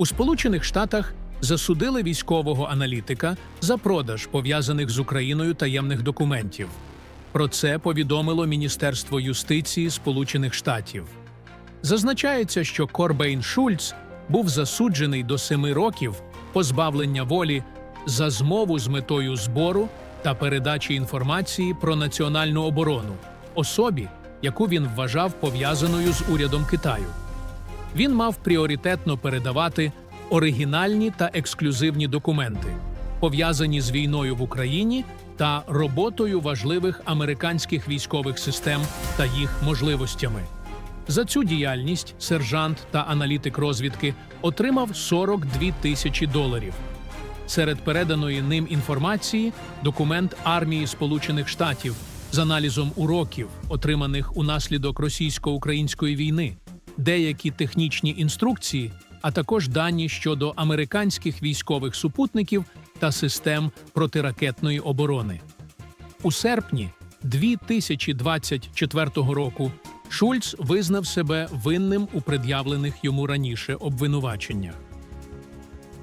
У Сполучених Штатах засудили військового аналітика за продаж пов'язаних з Україною таємних документів. Про це повідомило Міністерство юстиції Сполучених Штатів. Зазначається, що Корбейн Шульц був засуджений до семи років позбавлення волі за змову з метою збору та передачі інформації про національну оборону особі, яку він вважав пов'язаною з урядом Китаю. Він мав пріоритетно передавати оригінальні та ексклюзивні документи, пов'язані з війною в Україні та роботою важливих американських військових систем та їх можливостями. За цю діяльність сержант та аналітик розвідки отримав 42 тисячі доларів. Серед переданої ним інформації документ армії Сполучених Штатів з аналізом уроків, отриманих унаслідок російсько-української війни, деякі технічні інструкції, а також дані щодо американських військових супутників та систем протиракетної оборони. У серпні 2024 року Шульц визнав себе винним у пред'явлених йому раніше обвинуваченнях.